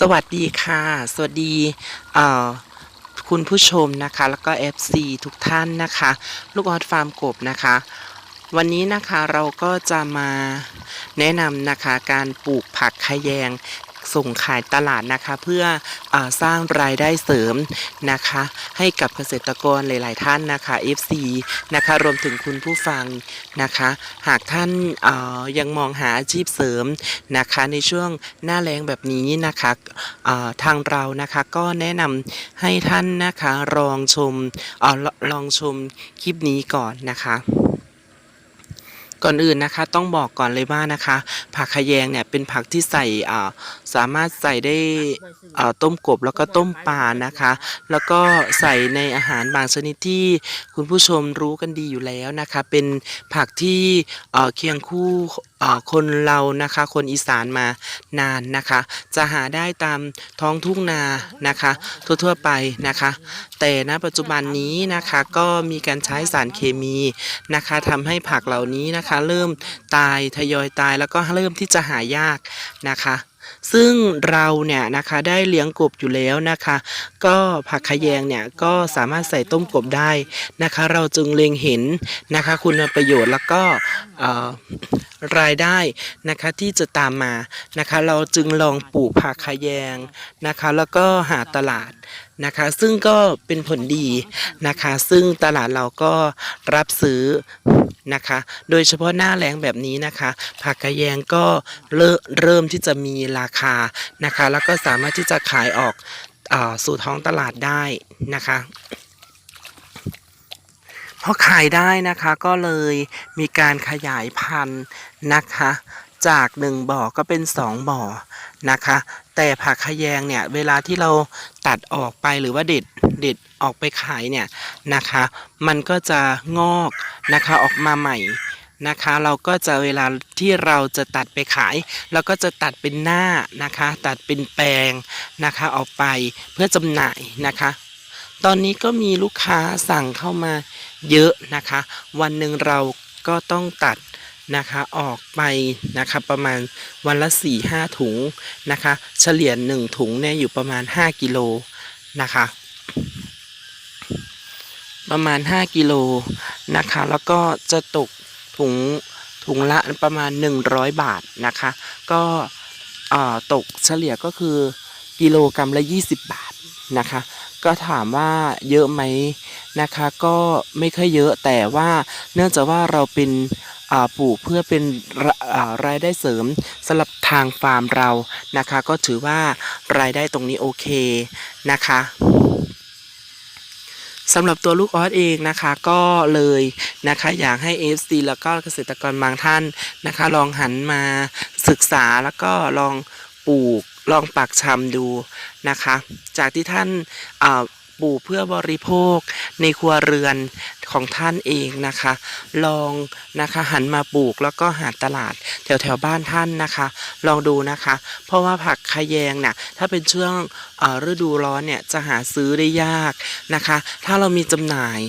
สวัสดีค่ะ สวัสดีคุณผู้ชมนะคะ แล้วก็ FC ทุกท่านนะคะ ลูกออดฟาร์มกบนะคะ วันนี้นะคะเราก็จะมาแนะนำนะคะการปลูกผักขยง ส่งขายตลาดนะคะ เพื่ออสร้างรายได้เสริมนะคะ ให้กับเกษตรกรหลาย ๆ ท่านนะคะ FC นะคะรวมถึงคุณผู้ฟังนะคะ หากท่านยังมองหาอาชีพเสริมนะคะในช่วงหน้าแล้งแบบนี้นะคะทางเรานะคะก็แนะนำให้ท่านนะคะลองชมอลองชมคลิปนี้ก่อนนะคะ ก่อนอื่นนะคะต้องบอกก่อนเลยว่านะคะ ผักขยงเนี่ยเป็นผักที่ใส่สามารถใส่ได้ต้มกบแล้วก็ต้มปลานะคะ แล้วก็ใส่ในอาหารบางชนิดที่คุณผู้ชมรู้กันดีอยู่แล้วนะคะ เป็นผักที่เคียงคู่คนเรานะคะ คนอีสานมานานนะคะ จะหาได้ตามท้องทุ่งนานะคะ ทั่วๆไปนะคะ แต่ณปัจจุบันนี้นะคะก็มีการใช้สารเคมีนะคะทำให้ผักเหล่านี้นะคะเริ่มตายทยอยตายแล้วก็เริ่มที่จะหายากนะคะซึ่งเราเนี่ยนะคะได้เลี้ยงกบอยู่แล้วนะคะ ก็ผักขะแยงเนี่ยก็สามารถใส่ต้มกบได้นะคะ เราจึงเล็งเห็นนะคะ คุณประโยชน์แล้วก็รายได้นะคะที่จะตามมานะคะ เราจึงลองปลูกผักขะแยงนะคะ แล้วก็หาตลาดนะคะ ซึ่งก็เป็นผลดีนะคะ ซึ่งตลาดเราก็รับซื้อนะคะ โดยเฉพาะหน้าแล้งแบบนี้นะคะ ผักกระแยงก็เริ่มเริ่มที่จะมีราคานะคะ แล้วก็สามารถที่จะขายออกอสู่ท้องตลาดได้นะคะพอขายได้นะคะก็เลยมีการขยายพันธุ์นะคะ จากหนึ่งบ่อก็เป็นสองบ่อนะคะ แต่ผักขะแยงเนี่ยเวลาที่เราตัดออกไปหรือว่าเด็ดเด็ดออกไปขายเนี่ยนะคะ มันก็จะงอกนะคะออกมาใหม่นะคะ เราก็จะเวลาที่เราจะตัดไปขายเราก็จะตัดเป็นหน้านะคะ ตัดเป็นแปลงนะคะออกไปเพื่อจำหน่ายนะคะ ตอนนี้ก็มีลูกค้าสั่งเข้ามาเยอะนะคะ วันหนึ่งเราก็ต้องตัด นะคะออกไปนะคะประมาณวันละ4ี่ห้าถุงนะคะเฉลี่ยหนึ่งถุงเนี่ยอยู่ประมาณ 5 กิโลนะคะประมาณ 5 กิโลนะคะแล้วก็จะตกถุงถุงละประมาณ 100 บาทนะคะก็ตกเฉลี่ยก็คือกิโลกรรัมละ 20 บาทนะคะก็ถามว่าเยอะไหมนะคะก็ไม่ค่อยเยอะแต่ว่าเนื่องจากว่าเราเป็น ปลูกเพื่อเป็นรายได้เสริมสำหรับทางฟาร์มเรานะคะ ก็ถือว่ารายได้ตรงนี้โอเคนะคะสำหรับตัวลูกออสเองนะคะก็เลยนะคะอยากให้ FC แล้วก็เกษตรกรบางท่านนะคะ ลองหันมาศึกษาแล้วก็ลองปลูกลองปักชำดูนะคะ จากที่ท่านอ่า ปลูกเพื่อบริโภคในครัวเรือนของท่านเองนะคะ ลองนะคะหันมาปลูกแล้วก็หาตลาดแถวแถวบ้านท่านนะคะ ลองดูนะคะ เพราะว่าผักขะแยงน่ะถ้าเป็นช่วงฤดูร้อนเนี่ยจะหาซื้อได้ยากนะคะ ถ้าเรามีจำหน่าย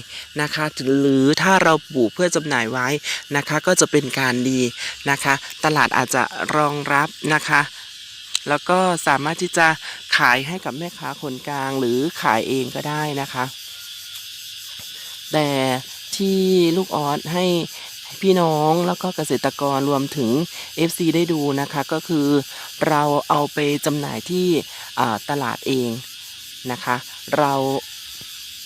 นะคะ หรือถ้าเราปลูกเพื่อจำหน่ายไว้นะคะ ก็จะเป็นการดีนะคะ ตลาดอาจจะรองรับนะคะ แล้วก็สามารถที่จะ ขายให้กับแม่ค้าคนกลางหรือขายเองก็ได้นะคะ แต่ที่ลูกออสให้พี่น้องแล้วก็เกษตรกรรวมถึง FC ได้ดูนะคะ ก็คือเราเอาไปจำหน่ายที่ตลาดเองนะคะ เรา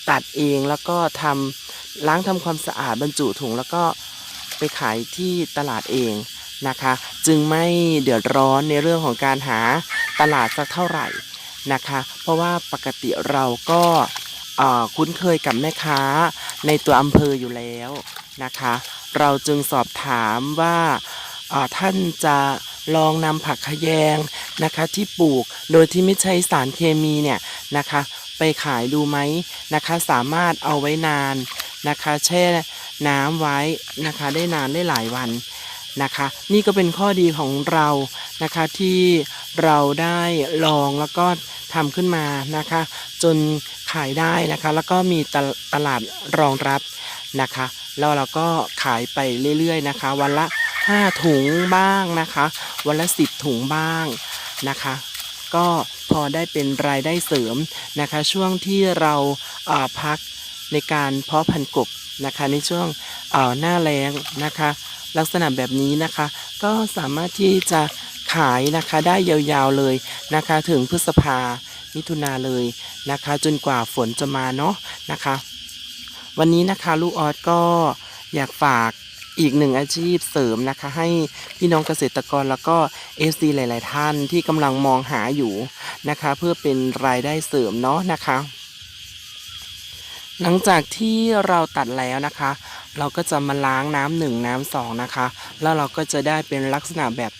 ตัดเองแล้วก็ทำล้างทำความสะอาดบรรจุถุงแล้วก็ไปขายที่ตลาดเองนะคะ จึงไม่เดือดร้อนในเรื่องของการหาตลาดสักเท่าไหร่ นะคะ เพราะว่าปกติเราก็คุ้นเคยกับแม่ค้าในตัวอำเภออยู่แล้วนะคะ เราจึงสอบถามว่าท่านจะลองนำผักขยงนะคะที่ปลูกโดยที่ไม่ใช้สารเคมีเนี่ยนะคะ ไปขายดูไหมนะคะ สามารถเอาไว้นานนะคะ แช่น้ำไว้นะคะ ได้นานได้หลายวัน นะคะ นี่ก็เป็นข้อดีของเรานะคะที่เราได้ลองแล้วก็ทำขึ้นมานะคะ จนขายได้นะคะ แล้วก็มีตลตลาดรองรับนะคะ แล้วเราก็ขายไปเรื่อยๆนะคะ วันละ 5 ถุงบ้างนะคะ วันละ 10 ถุงบ้างนะคะ ก็พอได้เป็นรายได้เสริมนะคะ ช่วงที่เราพักในการเพาะพันธุ์กบ นะคะในช่วงเอ่อหน้าแล้งนะคะ ลักษณะแบบนี้นะคะ ก็สามารถที่จะขายนะคะได้ยาวๆเลยนะคะ ถึงพฤษภามิถุนาเลยนะคะ จนกว่าฝนจะมาเนาะนะคะ วันนี้นะคะลูกออสก็อยากฝากอีกหนึ่งอาชีพเสริมนะคะ ให้พี่น้องเกษตรกรแล้วก็เอซีหลาย ๆ ท่านที่กำลังมองหาอยู่นะคะ เพื่อเป็นรายได้เสริมเนาะนะคะ หลังจากที่เราตัดแล้วนะคะ เราก็จะมาล้างน้ำหนึ่งน้ำสองนะคะ แล้วเราก็จะได้เป็นลักษณะแบบ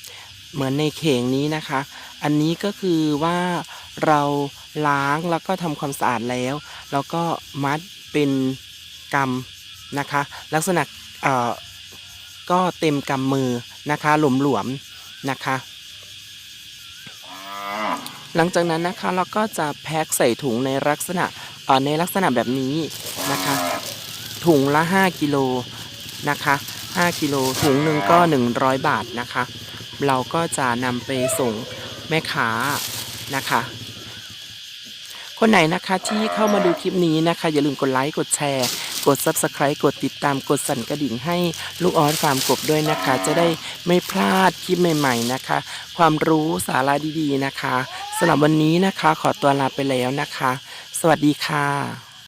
เหมือนในเข่งนี้นะคะ อันนี้ก็คือว่าเราล้างแล้วก็ทำความสะอาดแล้ว แล้วก็มัดเป็นกำนะคะ ลักษณะเอ่อก็เต็มกำมือนะคะหลวมๆนะคะ หลังจากนั้นนะคะเราก็จะแพ็คใส่ถุงในลักษณะ ในลักษณะแบบนี้นะคะ ถุงละ 5 กิโลนะคะ 5 กิโลถุงหนึ่งก็ 100 บาทนะคะ เราก็จะนำไปส่งแม่ค้านะคะ คนไหนนะคะที่เข้ามาดูคลิปนี้นะคะ อย่าลืมกดไลค์กดแชร์ กด Subscribe กดติดตามกดสั่นกระดิ่งให้ลูกออสฟาร์มกบด้วยนะคะ จะได้ไม่พลาดคลิปใหม่ๆนะคะ ความรู้สาระดีๆนะคะสำหรับวันนี้นะคะ ขอตัวลาไปแล้วนะคะ สวัสดีค่ะ